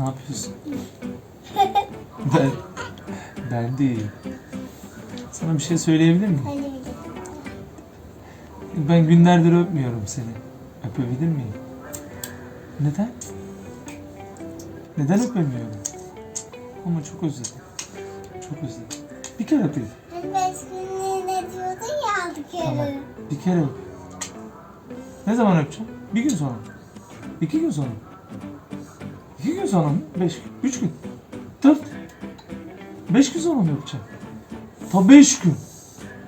Ne yapıyorsun? Ben, ben değil. Sana bir şey söyleyebilir miyim? De. Ben günlerdir öpmüyorum seni. Öpebilir miyim? Neden? Neden öpemiyorum? Ama çok özledim. Çok özledim. Bir kere öpeyim. Hani beş günlüğüne diyordun ya aldık Tamam. yarı. Bir kere öp. Ne zaman öpeceğim? Bir gün sonra. İki gün sonra. İki gün sonra mı? Beş gün. Üç gün. Dört. Beş gün sonra mı öpeceğim? Ta beş gün.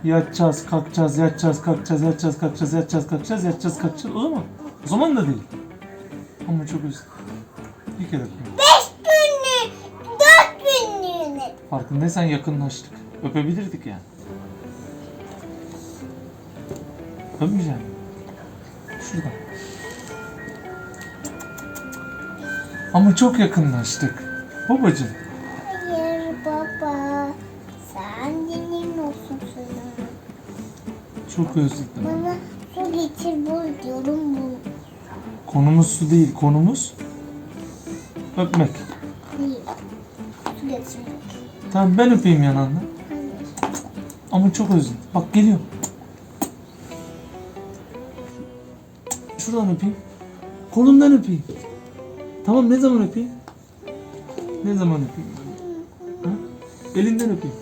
Yatacağız, kalkacağız, yatacağız, kalkacağız, yatacağız, kalkacağız, yatacağız, kalkacağız, yatacağız, kalkacağız. O zaman. O zaman da değil. Ama çok özledim. Bir kere öpeyim. Beş günlüğü, dört günlüğüne. Farkındaysan yakınlaştık. Öpebilirdik yani. Öpmeyeceğim. Şuradan. Ama çok yakınlaştık. Babacığım. Hayır baba. Sen benim olsun sana. Çok özledim. Bana su getir bul diyorum bu. Konumuz su değil. Konumuz öpmek. Hayır. Su getirmek. Tamam ben öpeyim yanağından. Ama çok özledim. Bak geliyor. Şuradan öpeyim. Kolundan öpeyim. Tamam ne zaman öpeyim? Ne zaman öpeyim? Ha? Elinden öpeyim.